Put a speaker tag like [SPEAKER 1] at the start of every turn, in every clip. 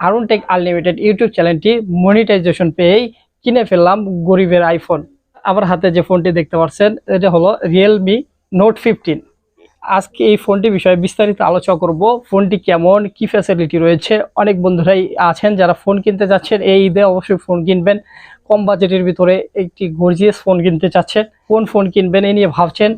[SPEAKER 1] আরুন tech unlimited YouTube চ্যানেলটি monetization পেয়েই কিনে ফেললাম গরিবের আইফোন আমার হাতে যে ফোনটি দেখতে পাচ্ছেন, এটা হলো রিয়েলমি নোট ফিফটিন আজকে এই ফোনটি বিষয়ে বিস্তারিত আলোচনা করব ফোনটি কেমন, কি ফ্যাসিলিটি রয়েছে? অনেক বন্ধুরাই আছেন যারা ফোন কিনতে যাচ্ছেন, এই ঈদে অবশ্যই ফোন কিনবেন। কম বাজেটের ভিতরে একটি গর্জিয়াস ফোন কিনতে চাচ্ছেন, কোন ফোন কিনবেন এই নিয়ে ভাবছেন?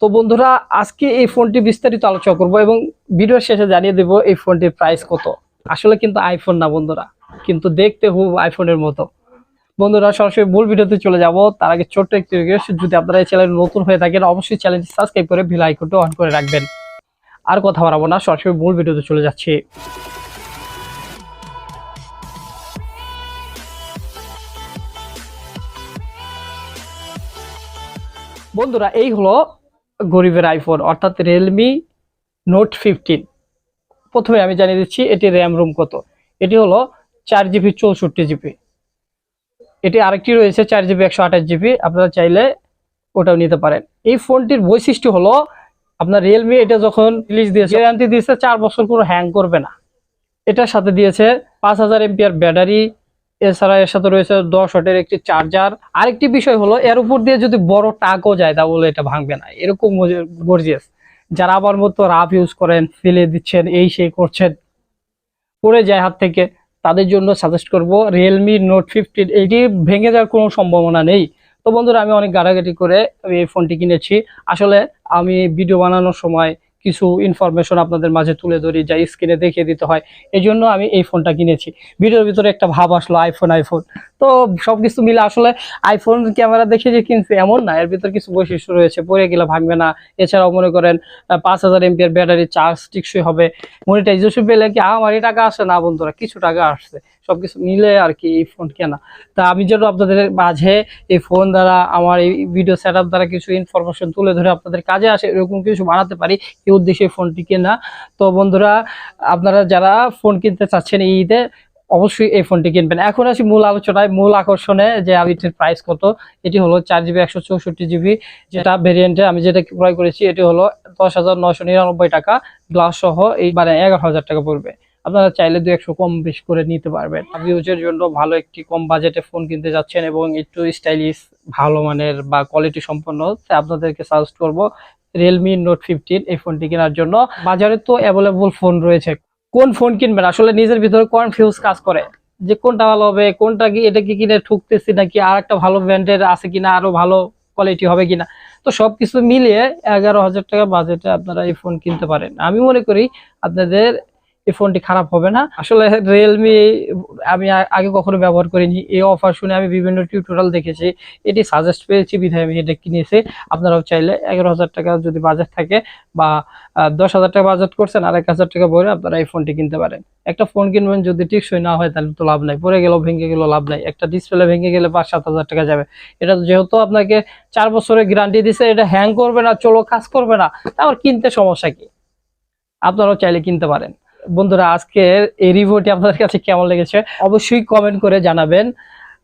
[SPEAKER 1] তো বন্ধুরা, আজকে এই ফোনটি বিস্তারিত আলোচনা করব এবং ভিডিওর শেষে জানিয়ে দেব এই ফোনটির প্রাইস কত। আসলে কিন্তু আইফোন না বন্ধুরা। কিন্তু দেখতে খুব আইফোনের মতো। বন্ধুরা, সরাসরি মূল ভিডিওতে চলে যাব। তার আগে ছোট্ট একটি রিকোয়েস্ট যদি আপনারা এই চ্যানেল নতুন হয়ে থাকেন, অবশ্যই চ্যানেলটি সাবস্ক্রাইব করে ভিল আইকনটা অন করে রাখবেন। আর কথা বাড়াবো না, সরাসরি মূল ভিডিওতে চলে যাচ্ছি। বন্ধুরা, এই হলো গরিবের আইফোন অর্থাৎ রিয়েলমি নোট ফিফটিন প্রথমে আমি জানিয়ে দিচ্ছি, এটি র্যাম রুম কত? এটি হলো চার জিবি চৌষট্টি জিবি। এটি আরেকটি রয়েছে চার জিবি একশো আঠাশ জিবি। আপনারা চাইলে ওটাও নিতে পারেন। এই ফোনটির বৈশিষ্ট্য হলো, আপনার রিয়েলমি এটা যখন রিলিজ দিয়েছে গ্যারান্টি দিয়েছে, চার বছর কোনো হ্যাং করবে না। এটার সাথে দিয়েছে পাঁচ হাজার এমপিআর ব্যাটারি এছাড়া এর সাথে রয়েছে দশ ওয়াটের একটি চার্জার আরেকটি বিষয় হলো, এর উপর দিয়ে যদি বড় টাকও যায়, তাহলে এটা ভাঙবে না। এরকম গর্জিয়াস। যারা আবার মতো রাফ ইউজ করেন, ফেলে দিচ্ছেন, এই সেই করছেন, পড়ে যায় হাত থেকে, তাদের জন্য সাজেস্ট করব রিয়েলমি নোট ফিফটিন এটি ভেঙে যাওয়ার কোনো সম্ভাবনা নেই। তো বন্ধুরা, আমি অনেক গাড়াগাড়ি করে আমি এই ফোনটি কিনেছি। আসলে আমি ভিডিও বানানোর সময় কিছু ইনফরমেশন আপনাদের মাঝে তুলে ধরি, যা স্ক্রিনে দেখিয়ে দিতে হয়। এই জন্য আমি এই ফোনটা কিনেছি। ভিডিওর ভিতরে একটা ভাব আসলো আইফোন আইফোন তো সবকিছু মিলে আসলে আইফোন ক্যামেরা দেখে যে কিনছে এমন না, এর ভিতর কিছু বৈশিষ্ট্য রয়েছে পরে গেলে ভাঙবে না। এছাড়াও মনে করেন পাঁচ হাজার এমপিআর ব্যাটারি চার্জ টিকসই হবে। মনিটাইজেশন পেলে কি আমারই টাকা আসে? না বন্ধুরা, কিছু টাকা আসছে। সবকিছু মিলে আর কি এই ফোন কেনা। তা আমি যেন আপনাদের মাঝে এই ফোন দ্বারা, আমার এই ভিডিও সেট দ্বারা কিছু ইনফরমেশন তুলে ধরে আপনাদের কাজে আসে, এরকম কিছু বানাতে পারি, এই উদ্দেশ্যে ফোনটি কেনা। তো বন্ধুরা, আপনারা যারা ফোন কিনতে চাচ্ছেন এই ঈদে অবশ্যই এই ফোনটি কিনবেন। এখন আসি মূল আলোচনায়, মূল আকর্ষণে যে আমি এটির প্রাইস কত, এটি হলো চার জিবি একশো চৌষট্টি জিবি যেটা ভেরিয়েন্টে আমি যেটা ক্রয় করেছি, এটি হলো দশ হাজার নশো নিরানব্বই টাকা। গ্লাস সহ এই মানে এগারো হাজার টাকা পড়বে। আপনারা চাইলে দু একশো কম বেশি করে নিতে পারবেন। ইউজের জন্য ভালো একটি কম বাজেটে ফোন কিনতে যাচ্ছেন এবং একটু স্টাইলিশ ভালো মানের বা কোয়ালিটি সম্পন্ন আপনাদেরকে সাজেস্ট করব রিয়েলমি নোট ফিফটিন এই ফোনটি কেনার জন্য। বাজারে তো অ্যাভেলেবল ফোন রয়েছে। কোন ফোন কিনবেন? আসলে নিজের ভিতরে কনফিউজ কাজ করে যে কোনটা ভালো হবে, কোনটা কি, এটা কি কিনে ঠুকতেছি নাকি আর একটা ভালো ব্র্যান্ডের আছে কিনা, আরও ভালো কোয়ালিটি হবে কিনা? তো সবকিছু মিলিয়ে এগারো হাজার টাকা বাজেটে আপনারা এই ফোন কিনতে পারেন। আমি মনে করি আপনাদের এই ফোনটি খারাপ হবে না। আসলে রিয়েলমি আমি আগে কখনো ব্যবহার করিনি। এই অফার শুনে আমি বিভিন্ন টিউটোরিয়াল দেখেছি। এটি সাজেস্ট পেয়েছি, বিধায় আমি এটা কিনেছি। আপনারাও চাইলে এগারো হাজার টাকা যদি বাজেট থাকে বা দশ হাজার টাকা বাজেট করছেন আর এক হাজার টাকা বলে আপনারা এই ফোনটি কিনতে পারেন। একটা ফোন কিনবেন যদি টিকসই না হয়, তাহলে তো লাভ নাই। পরে গেলেও ভেঙে গেলেও লাভ নাই। একটা ডিসপ্লে ভেঙে গেলে পাঁচ, সাত হাজার টাকা যাবে। এটা যেহেতু আপনাকে চার বছরের গ্যারান্টি দিছে, এটা হ্যাং করবে না, চলো কাজ করবে না তারপর কিনতে সমস্যা কি? আপনারাও চাইলে কিনতে পারেন। বন্ধুরা, আজকে এই রিভিউটি আপনাদের কাছে কেমন লেগেছে অবশ্যই কমেন্ট করে জানাবেন।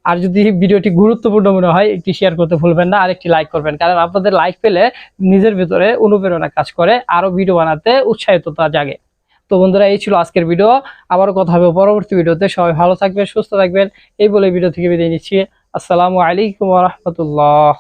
[SPEAKER 1] আর যদি ভিডিওটি গুরুত্বপূর্ণ মনে হয়, একটি শেয়ার করতে ভুলবেন না আর একটি লাইক করবেন। কারণ আপনাদের লাইক পেলে নিজের ভিতরে অনুপ্রেরণা কাজ করে, আরও ভিডিও বানাতে উৎসাহিততা জাগে। তো বন্ধুরা, এই ছিল আজকের ভিডিও আবারও কথা হবে পরবর্তী ভিডিওতে সবাই ভালো থাকবেন, সুস্থ থাকবেন। এই বলে ভিডিও থেকে বিদায় নিচ্ছি। আসসালামু আলাইকুম রহমতুল্লাহ।